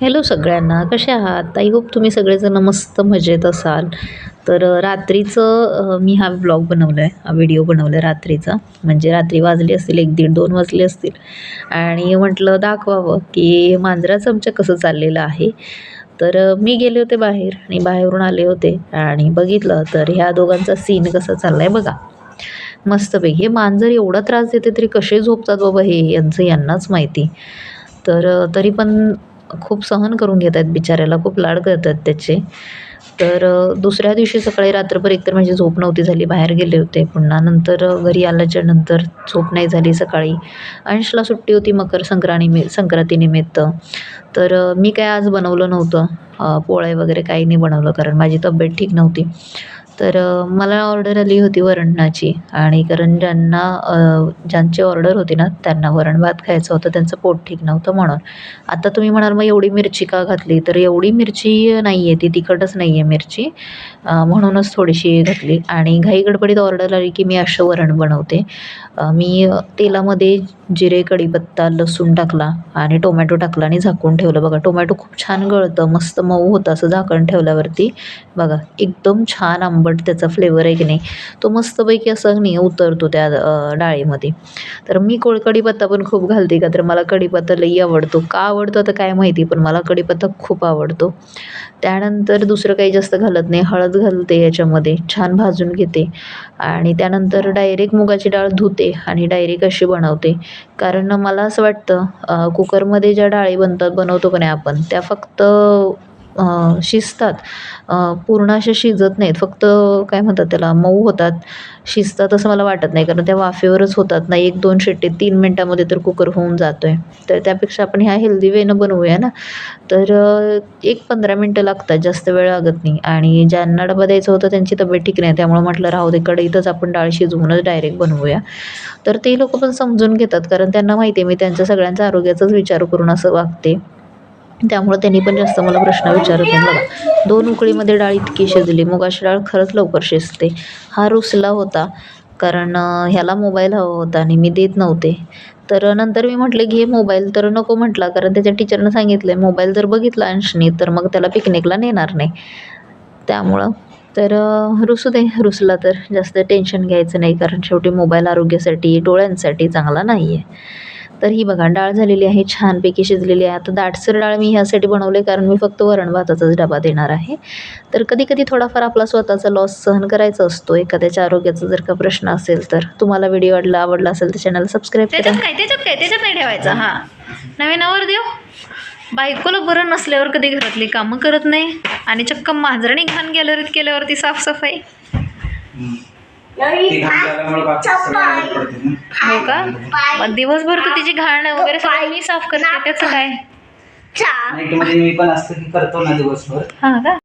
Hello सगळ्यांना कसे आहात? आई होप तुम्ही सगळेजण मस्त मजेत असाल. तर रात्रीचं मी हा ब्लॉग बनवला आहे हा व्हिडिओ बनवला आहे रात्रीचा. म्हणजे रात्री वाजले असतील एक दीड दोन वाजले असतील. आणि म्हटलं दाखवावं की मांजराचं आमच्या कसं चाललेलं आहे. तर मी गेले होते बाहेर आणि बाहेरून आले होते. आणि बघितलं तर ह्या दोघांचा सीन कसा चालला आहे बघा. मस्तपैकी. हे मांजर एवढा त्रास देते तरी कसे झोपतात बाबा हे यांचं यांनाच माहिती. तर तरी पण खूप सहन करून घेत आहेत बिचाऱ्याला खूप लाड करतात त्याचे. तर दुसऱ्या दिवशी सकाळी रात्रभर एकतर माझी झोप नव्हती झाली बाहेर गेले होते पुन्हा. नंतर घरी आल्याच्यानंतर झोप नाही झाली सकाळी. अंशला सुट्टी होती मकर संक्रांती संक्रांतीनिमित्त तर मी काय आज बनवलं नव्हतं. पोळ्या पोळे वगैरे काही नाही बनवलं कारण माझी तब्येत ठीक नव्हती. तर मला ऑर्डर आली होती वरणाची आणि कारण ज्यांना ज्यांची ऑर्डर होती ना त्यांना वरण भात खायचं होतं त्यांचं पोट ठीक नव्हतं म्हणून. आता तुम्ही म्हणाल मग एवढी मिरची का घातली? तर एवढी मिरची नाही आहे ती तिखटच नाही आहे मिरची म्हणूनच थोडीशी घातली आणि घाई गडबडीत ऑर्डर आली की मी असं वरण बनवते. मी तेलामध्ये जिरे कढीपत्ता लसूण टाकला आणि टोमॅटो टाकला आणि झाकून ठेवलं. बघा टोमॅटो खूप छान गळतं मस्त मऊ होतं असं झाकण ठेवल्यावरती. बघा एकदम छान आंबट त्याचा फ्लेवर आहे की नाही तो मस्तपैकी असं नाही उतरतो त्या डाळीमध्ये. तर मी कोळ कढीपत्ता पण खूप घालते का तर मला कढीपत्ता लई आवडतो. का आवडतो तर काय माहिती पण मला कढीपत्ता खूप आवडतो. त्यानंतर दुसरं काही जास्त घालत नाही हळद घालते याच्यामध्ये छान भाजून घेते. आणि त्यानंतर डायरेक्ट मुगाची डाळ धुते आणि डायरेक्ट अशी बनवते. कारण मला असं वाटतं कुकरमध्ये ज्या डाळी बनतात बनवतो का नाही आपण त्या फक्त शिजतात. पूर्ण असे शिजत नाहीत. फक्त काय म्हणतात त्याला मऊ होतात. शिजतात असं मला वाटत नाही. कारण त्या वाफेवरच होतात ना. एक दोन शिट्टे तीन मिनटामध्ये तर कुकर होऊन जातो आहे तर त्यापेक्षा आपण ह्या हेल्दी वेनं बनवूया ना. तर एक पंधरा मिनटं लागतात. जास्त वेळ लागत नाही. आणि ज्यांना डबा द्यायचं होतं त्यांची तब्येत ठीक नाही. त्यामुळे म्हटलं राहू दे कढईतच आपण डाळ शिजवूनच डायरेक्ट बनवूया. तर ते लोक पण समजून घेतात. कारण त्यांना माहिती आहे मी त्यांच्या सगळ्यांचा आरोग्याचाच विचार करून असं वागते. त्यामुळं त्यांनी पण जास्त मला प्रश्न विचारत नाही. बघा दोन उकळीमध्ये डाळ इतकी शिजली मुगाची डाळ खरंच लवकर शिजते. हा रुसला होता कारण ह्याला मोबाईल हवा होता आणि मी देत नव्हते. तर नंतर मी म्हटले घे मोबाईल तर नको म्हटला कारण त्याच्या टीचरनं सांगितलं आहे मोबाईल जर बघितला अंशनी तर मग त्याला पिकनिकला नेणार नाही. त्यामुळं तर रुसू दे रुसला तर. जास्त टेन्शन घ्यायचं नाही कारण शेवटी मोबाईल आरोग्यासाठी डोळ्यांसाठी चांगला नाही आहे तर ही बघा डाळ झालेली आहे छानपैकी शिजलेली आहे. आता दाटसर डाळ मी ह्यासाठी बनवले कारण मी फक्त वरण भाताचाच डबा देणार आहे. तर कधी कधी थोडाफार आपला स्वतःचा लॉस सहन करायचा असतो एखाद्याच्या आरोग्याचा जर का प्रश्न असेल तर. तुम्हाला व्हिडिओ आवडला आवडला असेल तर चॅनल सबस्क्राईब करा. त्याच्यात काय त्याच्यात काय त्याच्यात नाही ठेवायचं हा. नवीन आवर देऊ बायकोला बरं नसल्यावर कधी घरातली कामं करत नाही. आणि चक्क मांजराणी घाण गॅलरीत केल्यावरती साफसफाई. हो का? मग दिवसभर तू तिची घाण वगैरे सगळं मी साफ करते त्याचं काय? मी पण असतं की करतो ना दिवसभर. हा का?